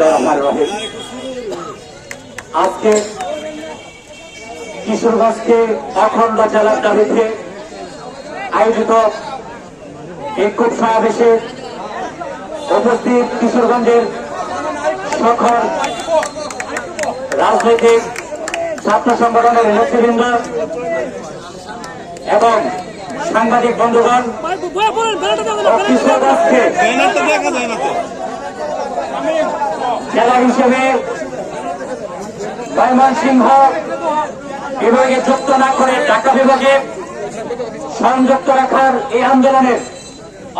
রহিম আজকে কিশোরগঞ্জকে অখণ্ড জেলার দাবিতে আয়োজিত বিক্ষোভ সমাবেশে উপস্থিত কিশোরগঞ্জের সকল রাজনৈতিক ছাত্র সংগঠনের নেতৃবৃন্দ এবং সাংবাদিক বন্ধুগণ কিশোরগঞ্জকে ব্যানারটা দেখা যায় না তো জেলা হিসেবে ময়মনসিংহ বিভাগে যুক্ত না করে ঢাকা বিভাগে সংযুক্ত রাখার এই আন্দোলনের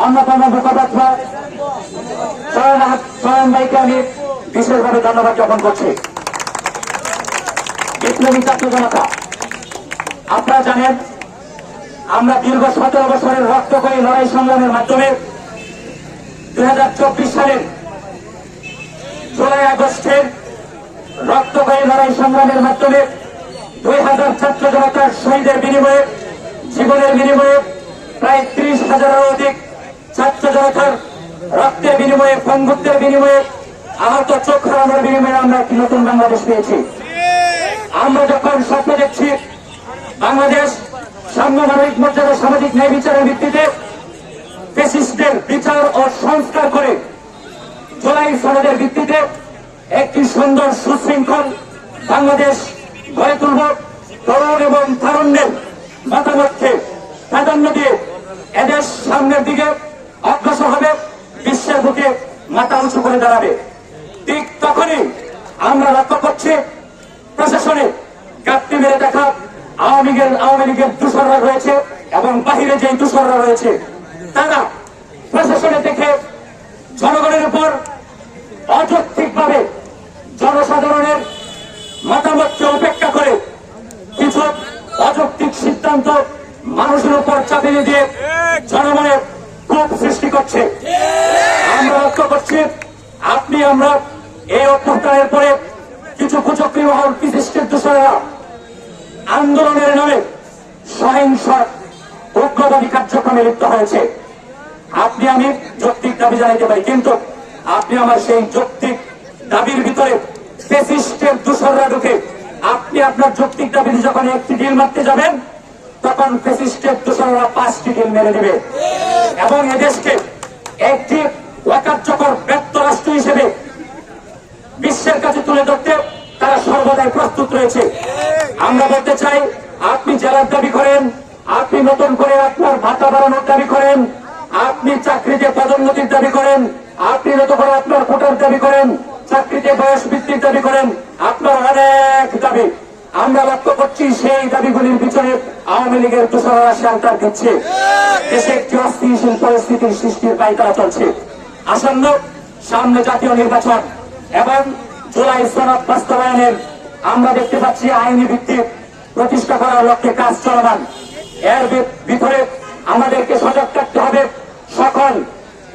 অন্যতম মুখপাত্র চয়ন ভাইকে আমি বিশেষভাবে ধন্যবাদ জ্ঞাপন করছি। বিপ্লবী ছাত্র জনতা, আপনারা জানেন, আমরা দীর্ঘ সতেরো বছরের রক্তকরী লড়াই সংগ্রামের মাধ্যমে দুই সালের জুলাই আগস্টের রক্তকরী লড়াই সংগ্রামের মাধ্যমে দুই হাজার ছাত্র জনতার শহীদের বিনিময়ে, জীবনের বিনিময়ে প্রায় ত্রিশ হাজারের অধিক ছাত্র জনতার রক্তের বিনিময়ে বন্ধুত্বের বিনিময়ে আহত চোখ হারানোর বিনিময়ে আমরা একটি নতুন বাংলাদেশ পেয়েছি। আমরা যখন স্বপ্ন দেখছি, বাংলাদেশ সাম্যমানবিক মর্যাদা, সামাজিক ন্যায় বিচারের ভিত্তিতে ফেসিস্টদের বিচার ও সংস্কার করে জুলাই সনদের ভিত্তিতে একটি সুন্দর সুশৃঙ্খল বাংলাদেশ গড়ে তুলব। তরুণ এবং তারুণ্যের মতামতকে প্রাধান্য দিয়ে এদেশ সামনের দিকে অগ্রসর হবে, বিশ্বের বুকে মাথা উঁচু করে দাঁড়াবে। ঠিক তখনই আমরা লক্ষ্য করছি প্রশাসনে গাপটি মেরে দেখা আওয়ামী লীগের আওয়ামী লীগের দূষররা রয়েছে এবং বাহিরে যে দূষররা রয়েছে, তারা প্রশাসনে থেকে জনগণের উপর অযৌক্তিকভাবে জনসাধারণের মতামতকে উপেক্ষা করে কিছু অযৌক্তিক সিদ্ধান্ত মানুষের উপর চাপিয়ে দিয়ে জনগণের ক্ষোভ সৃষ্টি করছে। আমরা লক্ষ্য করছি, আপনি, আমরা এই অভ্যুত্থানের পরে কিছু কুচক্রী মহল বিশিষ্টের দোষরা আন্দোলনের নামে সহিংস উগ্রবাদী কার্যক্রমে লিপ্ত হয়েছে। আপনি, আমি যৌক্তিক দাবি জানাইতে পারি, কিন্তু আপনি আমার সেই যৌক্তিক দাবির ভিতরে ফেসিস্টের দূষররা ঢুকে আপনি আপনার যৌক্তিক দাবিতে যখন একটি ডিল মারতে যাবেন তখন ফেসিস্টের দূষররা পাঁচটি ডিল মেরে দেবে এবং এদেশকে একটি অকার্যকর ব্যর্থ রাষ্ট্র হিসেবে বিশ্বের কাছে তুলে ধরতে তারা সর্বদাই প্রস্তুত রয়েছে। আমরা বলতে চাই, আপনি জেলার দাবি করেন, আপনি নতুন করে আপনার ভাতা বাড়ানোর দাবি করেন, আপনি চাকরিতে পদোন্নতির দাবি করেন, আপনি নতুন করে আপনার কোটার দাবি করেন, চাকরিতে বয়স বৃদ্ধির দাবি করেন, আপনার অনেক দাবি। আমরা লক্ষ্য করছি সেই দাবিগুলির পিছনে আওয়ামী লীগের দোষরা শেল্টার দিচ্ছে দেশে একটি অস্থিতিশীল পরিস্থিতির সৃষ্টির পাইকারা চলছে। আসন্ন সামনে জাতীয় নির্বাচন এবং জুলাই সনদ বাস্তবায়নের আমরা দেখতে পাচ্ছি আইনি ভিত্তিক প্রতিষ্ঠা করার লক্ষ্যে কাজ চলমান। এর ভিতরে আমাদেরকে সজাগ থাকতে হবে। সকল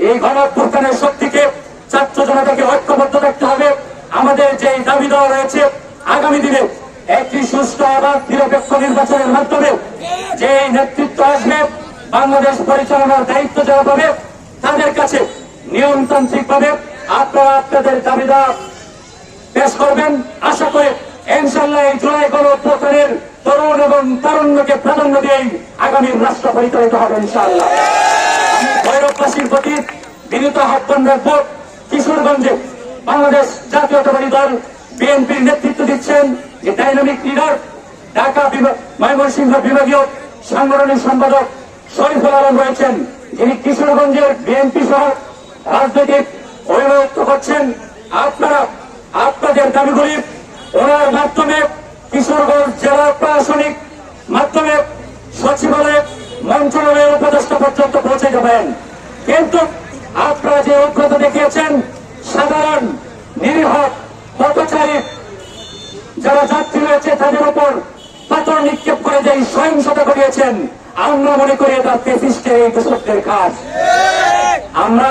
এই গণঅভ্যুত্থানের শক্তিকে, ছাত্র জনতাকে ঐক্যবদ্ধ থাকতে হবে। আমাদের যে দাবি দেওয়া রয়েছে, আগামী দিনে একটি সুষ্ঠু আবার নিরপেক্ষ নির্বাচনের মাধ্যমে যে নেতৃত্ব আসবে, বাংলাদেশ পরিচালনার দায়িত্ব যারা পাবে, তাদের কাছে নিয়মতান্ত্রিক ভাবে আপনারা আপনাদের দাবি দেওয়া পেশ করবেন। আশা করে ইনশাল্লাহ এই জুলাই গণঅভ্যুত্থানের তরুণ এবং তারুণ্যকে প্রাধান্য দিয়েই আগামী রাষ্ট্র পরিচালিত হবে ইনশাআল্লাহ। আমি ভৈরববাসীর প্রতি বিনীত আহ্বান রাখব, কিশোরগঞ্জে বাংলাদেশ জাতীয়তাবাদী দল বিএনপির নেতৃত্ব দিচ্ছেন যে ডাইনামিক লিডার, ঢাকা ময়মনসিংহ বিভাগীয় সাংগঠনিক সম্পাদক শরীফুল আলম রয়েছেন। যিনি কিশোরগঞ্জের বিএনপি সহ রাজনৈতিক অভিভাবক করছেন। আপনারা, আপনাদের দাবিগুলি ওনার মাধ্যমে কিশোরগঞ্জ জেলা প্রশাসনিক মাধ্যমে সচিবালয়ে মন্ত্রণালয়ের উপদেষ্টা পর্যন্ত পৌঁছে যাবেন। কিন্তু আপনারা যে অজ্ঞতা দেখিয়েছেন, সাধারণ, নিরীহ পথচারী যারা যাত্রী রয়েছে তাদের উপর পাথর নিক্ষেপ করে যে সহিংসতা করিয়েছেন আমরা মনে করি এটা পেসিস্টের এই কৃষকদের কাজ আমরা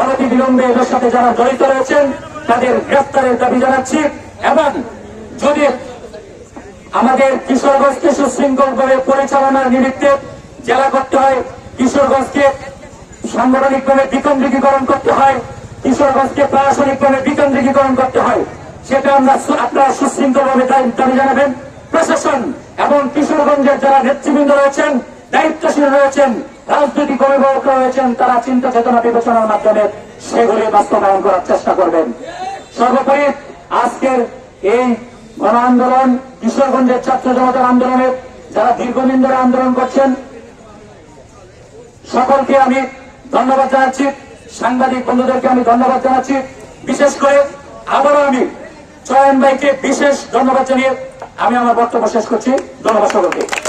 অনতি বিলম্বে এদের সাথে যারা জড়িত রয়েছেন, তাদের গ্রেফতারের দাবি জানাচ্ছি এবং যদি আমাদের কিশোরগঞ্জকে সুশৃঙ্খলভাবে পরিচালনার নিমিত্তে জেলা করতে হয়, কিশোরগঞ্জকে সাংগঠনিকভাবে বিকেন্দ্রীকরণ করতে হয়, কিশোরগঞ্জকে প্রশাসনিকভাবে বিকেন্দ্রিকীকরণ করতে হয় সেটা আমরা আপনারা সুশৃঙ্খলভাবে দাবি জানাবেন। প্রশাসন এবং কিশোরগঞ্জের যারা নেতৃবৃন্দ রয়েছেন, দায়িত্বশীল রয়েছেন, রাজনৈতিক অভিভাবক রয়েছেন, তারা চিন্তা চেতনা বিবেচনার মাধ্যমে সেগুলি বাস্তবায়ন করার চেষ্টা করবেন। সর্বোপরি আজকের এই গণ আন্দোলন, কিশোরগঞ্জের ছাত্র জনতার আন্দোলনে যারা দীর্ঘদিন ধরে আন্দোলন করছেন, সকলকে আমি ধন্যবাদ জানাচ্ছি। সাংবাদিক বন্ধুদেরকে আমি ধন্যবাদ জানাচ্ছি। বিশেষ করে আবারও ভাইকে বিশেষ ধন্যবাদ জানিয়ে আমি আমার বক্তব্য শেষ করছি। ধন্যবাদ সকলকে।